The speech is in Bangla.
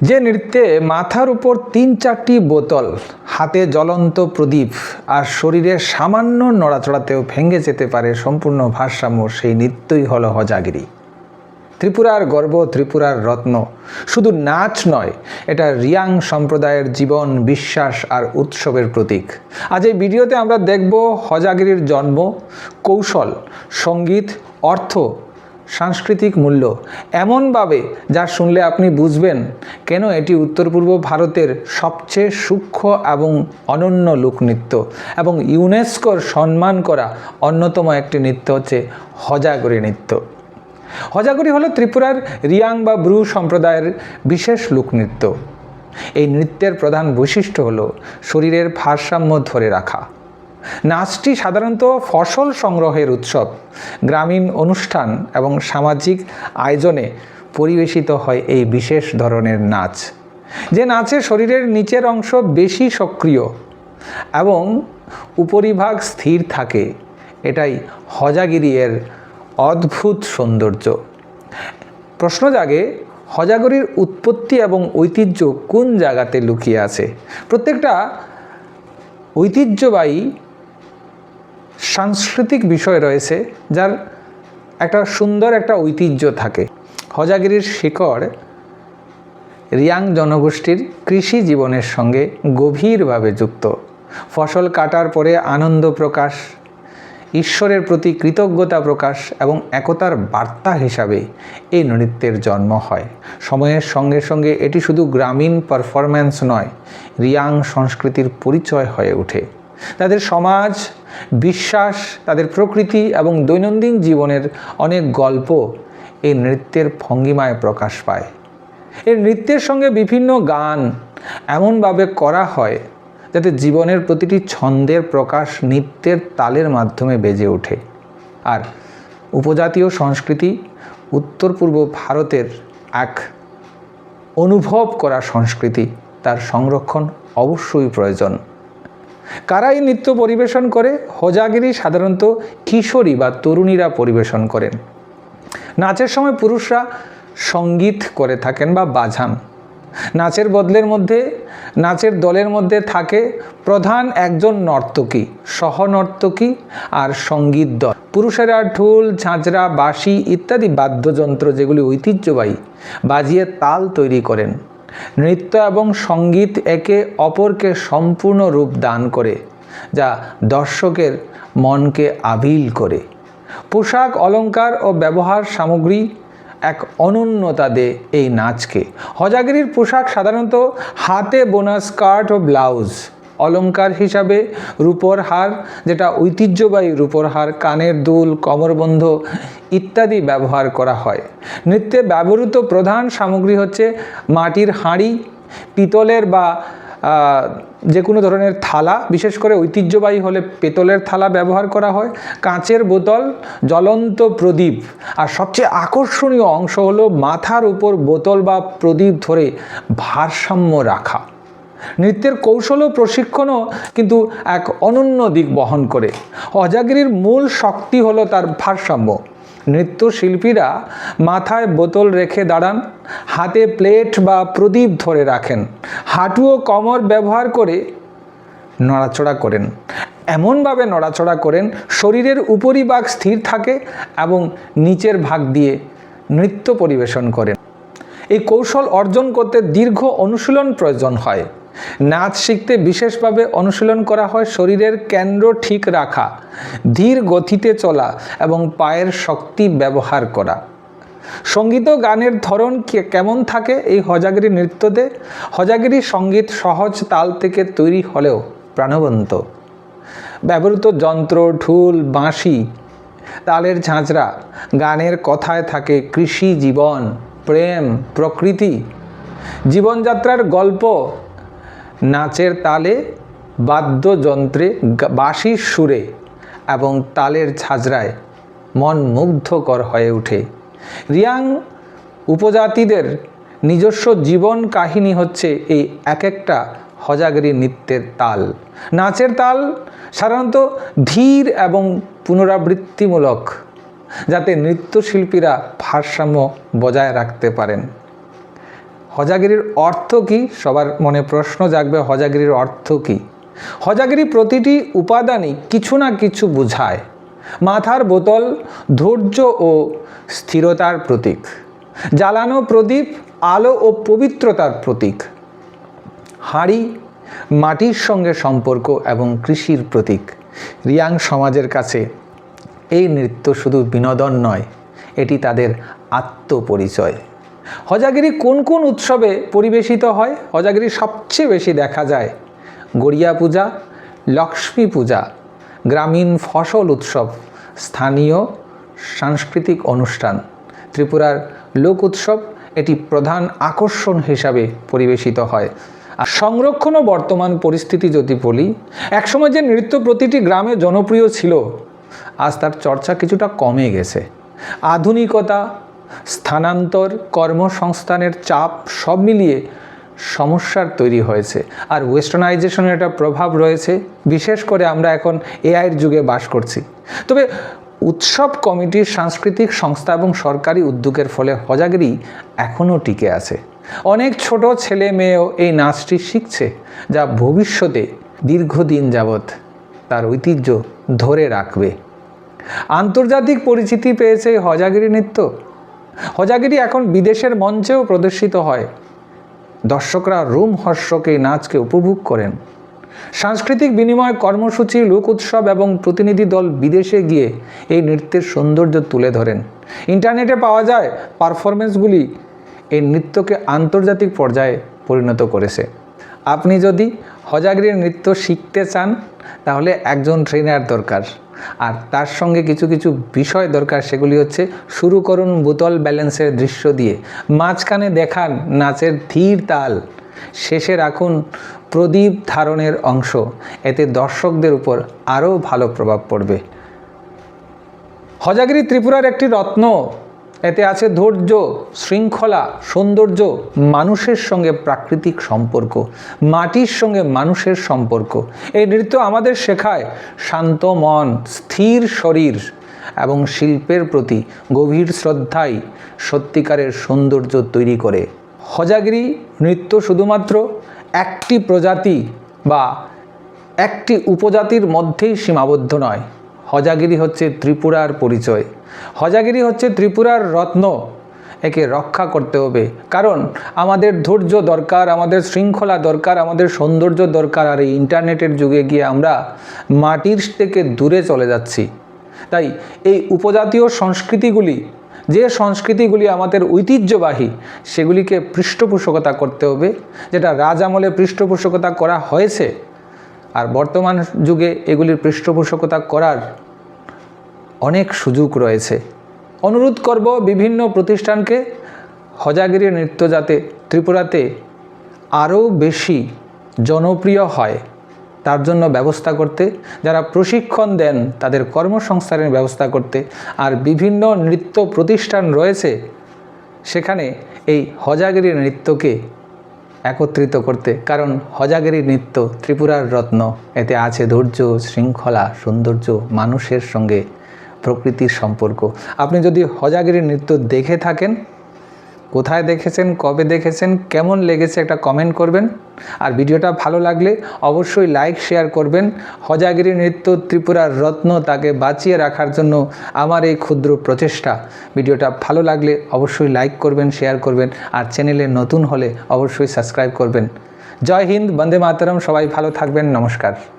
যে নৃত্যে মাথার উপর তিন চারটি বোতল, হাতে জ্বলন্ত প্রদীপ আর শরীরের সামান্য নড়াচড়াতেও ভেঙে যেতে পারে সম্পূর্ণ ভারসাম্য, সেই নৃত্যই হল হজাগিরি। ত্রিপুরার গর্ব, ত্রিপুরার রত্ন, শুধু নাচ নয়, এটা রিয়াং সম্প্রদায়ের জীবন, বিশ্বাস আর উৎসবের প্রতীক। আজ এই ভিডিওতে আমরা দেখব হজাগিরির জন্ম, কৌশল, সংগীত, অর্থ সাংস্কৃতিক মূল্য এমনভাবে যা শুনলে আপনি বুঝবেন কেন এটি উত্তর পূর্ব ভারতের সবচেয়ে সূক্ষ্ম এবং অনন্য লোকনৃত্য এবং ইউনেস্কোর সম্মান করা অন্যতম একটি নৃত্য হচ্ছে হজাগরি নৃত্য। হজাগরি হলো ত্রিপুরার রিয়াং বা ব্রু সম্প্রদায়ের বিশেষ লোকনৃত্য। এই নৃত্যের প্রধান বৈশিষ্ট্য হলো শরীরের ভারসাম্য ধরে রাখা। নাচটি সাধারণত ফসল সংগ্রহের উৎসব, গ্রামীণ অনুষ্ঠান এবং সামাজিক আয়োজনে পরিবেশিত হয় এই বিশেষ ধরনের নাচ। যে নাচে শরীরের নিচের অংশ বেশি সক্রিয় এবং উপরিভাগ স্থির থাকে, এটাই হজাগিরি এর অদ্ভুত সৌন্দর্য। প্রশ্ন জাগে, হজাগরির উৎপত্তি এবং ঐতিহ্য কোন জায়গাতে লুকিয়ে আছে? প্রত্যেকটা ঐতিহ্যবাহী সাংস্কৃতিক বিষয় রয়েছে যার একটা সুন্দর একটা ঐতিহ্য থাকে। হজাগিরির শিকড় রিয়াং জনগোষ্ঠীর কৃষি জীবনের সঙ্গে গভীরভাবে যুক্ত। ফসল কাটার পরে আনন্দ প্রকাশ, ঈশ্বরের প্রতি কৃতজ্ঞতা প্রকাশ এবং একতার বার্তা হিসাবে এই নৃত্যের জন্ম হয়। সময়ের সঙ্গে সঙ্গে এটি শুধু গ্রামীণ পারফরম্যান্স নয়, রিয়াং সংস্কৃতির পরিচয় হয়ে ওঠে। তাদের সমাজ, বিশ্বাস, তাদের প্রকৃতি এবং দৈনন্দিন জীবনের অনেক গল্প এই নৃত্যের ভঙ্গিমায় প্রকাশ পায়। এই নৃত্যের সঙ্গে বিভিন্ন গান এমনভাবে করা হয় যাতে জীবনের প্রতিটি ছন্দের প্রকাশ নৃত্যের তালের মাধ্যমে বেজে ওঠে। আর উপজাতীয় সংস্কৃতি উত্তর পূর্ব ভারতের এক অনুভব করা সংস্কৃতি তার সংরক্ষণ অবশ্যই প্রয়োজন। কারা এই নৃত্য পরিবেশন করে, হোজাগিরি সাধারণত কিশোরী বা তরুণীরা পরিবেশন করেন। নাচের সময় পুরুষরা সংগীত করে থাকেন বা বাজান। নাচের বদলের মধ্যে, নাচের দলের মধ্যে থাকে প্রধান একজন নর্তকী, সহনর্তকী আর সংগীত দল। পুরুষেরা ঢোল, ঝাঁঝরা, বাঁশি ইত্যাদি বাদ্যযন্ত্র যেগুলি ঐতিহ্যবাহী, বাজিয়ে তাল তৈরি করেন। নৃত্য এবং সংগীত একে অপরকে সম্পূর্ণ রূপ দান করে, যা দর্শকের মনকে আবিল করে। পোশাক, অলংকার ও ব্যবহার সামগ্রী এক অনন্যতা দেয় এই নাচকে। হজাগিরির পোশাক সাধারণত হাতে বোনা স্কার্ট ও ব্লাউজ। অলঙ্কার হিসাবে রূপর হার, যেটা ঐতিহ্যবাহী রূপর হার, কানের দুল, কমরবন্ধ ইত্যাদি ব্যবহার করা হয়। নৃত্যে ব্যবহৃত প্রধান সামগ্রী হচ্ছে মাটির হাঁড়ি, পিতলের বা যে কোনো ধরনের থালা, বিশেষ করে ঐতিহ্যবাহী হলে পেতলের থালা ব্যবহার করা হয়, কাঁচের বোতল, জ্বলন্ত প্রদীপ। আর সবচেয়ে আকর্ষণীয় অংশ হলো মাথার উপর বোতল বা প্রদীপ ধরে ভারসাম্য রাখা। নৃত্যের কৌশল ও প্রশিক্ষণও কিন্তু এক অনন্য দিক বহন করে। অজাগিরির মূল শক্তি হলো তার ভারসাম্য। নৃত্যশিল্পীরা মাথায় বোতল রেখে দাঁড়ান, হাতে প্লেট বা প্রদীপ ধরে রাখেন হাঁটু ও কমর ব্যবহার করে নড়াচড়া করেন। এমনভাবে নড়াচড়া করেন, শরীরের উপরিভাগ স্থির থাকে এবং নিচের ভাগ দিয়ে নৃত্য পরিবেশন করেন। এই কৌশল অর্জন করতে দীর্ঘ অনুশীলন প্রয়োজন হয়। নাচ শিখতে বিশেষভাবে অনুশীলন করা হয় শরীরের কেন্দ্র ঠিক রাখা, ধীর গতিতে চলা এবং পায়ের শক্তি ব্যবহার করা। সংগীত ও গানের ধরন কেমন থাকে এই হজাগিরি নৃত্যতে হজাগিরি সংগীত সহজ তাল থেকে তৈরি হলেও প্রাণবন্ত। ব্যবহৃত যন্ত্র, ঢুল, বাঁশি, তালের ঝাঁঝরা, গানের কথায় থাকে কৃষি জীবন, প্রেম, প্রকৃতি। জীবনযাত্রার গল্প নাচের তালে বাদ্যযন্ত্রে বাঁশির সুরে এবং তালের ঝাঁঝরায় মন মুগ্ধকর হয়ে ওঠে। রিয়াং উপজাতিদের নিজস্ব জীবন কাহিনী হচ্ছে এই এক একটা হজাগিরি নৃত্যের তাল। নাচের তাল সাধারণত ধীর এবং পুনরাবৃত্তিমূলক, যাতে নৃত্যশিল্পীরা ভারসাম্য বজায় রাখতে পারেন। হজাগিরির অর্থ কি? সবার মনে প্রশ্ন জাগবে, হজাগিরির অর্থ কি? হজাগিরি প্রতিটি উপাদানই কিছু না কিছু বোঝায়। মাথার বোতল ধৈর্য ও স্থিরতার প্রতীক। জ্বালানো প্রদীপ আলো ও পবিত্রতার প্রতীক। হাঁড়ি মাটির সঙ্গে সম্পর্ক এবং কৃষির প্রতীক। রিয়াং সমাজের কাছে এই নৃত্য শুধু বিনোদন নয়, এটি তাদের আত্মপরিচয়। হজাগিরি কোন কোন উৎসবে পরিবেশিত হয়? হজাগিরি সবচেয়ে বেশি দেখা যায় গড়িয়া পূজা, লক্ষ্মী পূজা, গ্রামীণ ফসল উৎসব, স্থানীয় সাংস্কৃতিক অনুষ্ঠান। ত্রিপুরার লোক উৎসব এটি প্রধান আকর্ষণ হিসাবে পরিবেশিত হয়। আর সংরক্ষণ ও বর্তমান পরিস্থিতি যদি বলি, একসময় যে নৃত্য প্রতিটি গ্রামে জনপ্রিয় ছিল, আজ তার চর্চা কিছুটা কমে গেছে। আধুনিকতা স্থানান্তর কর্মসংস্থানের চাপ সব মিলিয়ে সমস্যার তৈরি হয়েছে। আর ওয়েস্টার্নাইজেশনের একটা প্রভাব রয়েছে। বিশেষ করে আমরা এখন এআইয়ের যুগে বাস করছি। তবে উৎসব কমিটির সাংস্কৃতিক সংস্থা এবং সরকারি উদ্যোগের ফলে হজাগিরি এখনও টিকে আছে। অনেক ছোট ছেলে মেয়েও এই নাচটি শিখছে, যা ভবিষ্যতে দীর্ঘদিন যাবৎ তার ঐতিহ্য ধরে রাখবে। আন্তর্জাতিক পরিচিতি পেয়েছে হজাগিরি নৃত্য। হজাগিরি এখন বিদেশের মঞ্চেও প্রদর্শিত হয়। দর্শকরা রোম হর্ষকে নাচকে উপভোগ করেন। সাংস্কৃতিক বিনিময় কর্মসূচি, লোক উৎসব এবং প্রতিনিধি দল বিদেশে গিয়ে এই নৃত্যের সৌন্দর্য তুলে ধরেন। ইন্টারনেটে পাওয়া যায় পারফরমেন্সগুলি এই নৃত্যকে আন্তর্জাতিক পর্যায়ে পরিণত করেছে। আপনি যদি হজাগিরির নৃত্য শিখতে চান, তাহলে একজন ট্রেনার দরকার। আর তার সঙ্গে কিছু কিছু বিষয় দরকার, সেগুলি হচ্ছে শুরু করুন বোতল ব্যালেন্সের দৃশ্য দিয়ে। মাঝখানে দেখান নাচের ধীর তাল। শেষে রাখুন প্রদীপ ধারণের অংশ। এতে দর্শকদের উপর আরও ভালো প্রভাব পড়বে। হজাগিরি ত্রিপুরার একটি রত্ন এতে আছে ধৈর্য, শৃঙ্খলা, সৌন্দর্য, মানুষের সঙ্গে প্রাকৃতিক সম্পর্ক, মাটির সঙ্গে মানুষের সম্পর্ক। এই নৃত্য আমাদের শেখায় শান্ত মন, স্থির শরীর এবং শিল্পের প্রতি গভীর শ্রদ্ধাই সত্যিকারের সৌন্দর্য তৈরি করে। হজাগিরি নৃত্য শুধুমাত্র একটি প্রজাতি বা একটি উপজাতির মধ্যেই সীমাবদ্ধ নয়। হজাগিরি হচ্ছে ত্রিপুরার পরিচয়। হজাগিরি হচ্ছে ত্রিপুরার রত্ন। একে রক্ষা করতে হবে। কারণ আমাদের ধৈর্য দরকার, আমাদের শৃঙ্খলা দরকার, আমাদের সৌন্দর্য দরকার, আর এই ইন্টারনেটের যুগে গিয়ে আমরা মাটির থেকে দূরে চলে যাচ্ছি। তাই এই উপজাতীয় সংস্কৃতিগুলি, যে সংস্কৃতিগুলি আমাদের ঐতিহ্যবাহী, সেগুলিকে পৃষ্ঠপোষকতা করতে হবে। যেটা রাজ আমলে পৃষ্ঠপোষকতা করা হয়েছে আর বর্তমান যুগে এগুলির পৃষ্ঠপোষকতা করার অনেক সুযোগ রয়েছে। অনুরোধ করব বিভিন্ন প্রতিষ্ঠানকে হজাগিরি নৃত্য যাতে ত্রিপুরাতে আরও বেশি জনপ্রিয় হয়, তার জন্য ব্যবস্থা করতে, যারা প্রশিক্ষণ দেন তাদের কর্মসংস্থানের ব্যবস্থা করতে আর বিভিন্ন নৃত্য প্রতিষ্ঠান রয়েছে, সেখানে এই হজাগিরি নৃত্যকে একত্রিত করতে। কারণ হজাগেরি নৃত্য ত্রিপুরার রত্ন। এতে আছে ধৈর্য, শৃঙ্খলা, সৌন্দর্য, মানুষের সঙ্গে প্রকৃতির সম্পর্ক। আপনি যদি হজাগিরি নৃত্য দেখে থাকেন কোথায় দেখেছেন, কবে দেখেছেন, কেমন লেগেছে একটা কমেন্ট করবেন। আর ভিডিওটা ভালো লাগলে অবশ্যই লাইক শেয়ার করবেন। হজাগিরি নৃত্য ত্রিপুরার রত্ন তাকে বাঁচিয়ে রাখার জন্য আমার এই ক্ষুদ্র প্রচেষ্টা। ভিডিওটা ভালো লাগলে অবশ্যই লাইক করবেন শেয়ার করবেন। আর চ্যানেলে নতুন হলে অবশ্যই সাবস্ক্রাইব করবেন। জয় হিন্দ, বন্দে মাতরম, সবাই ভালো থাকবেন, নমস্কার।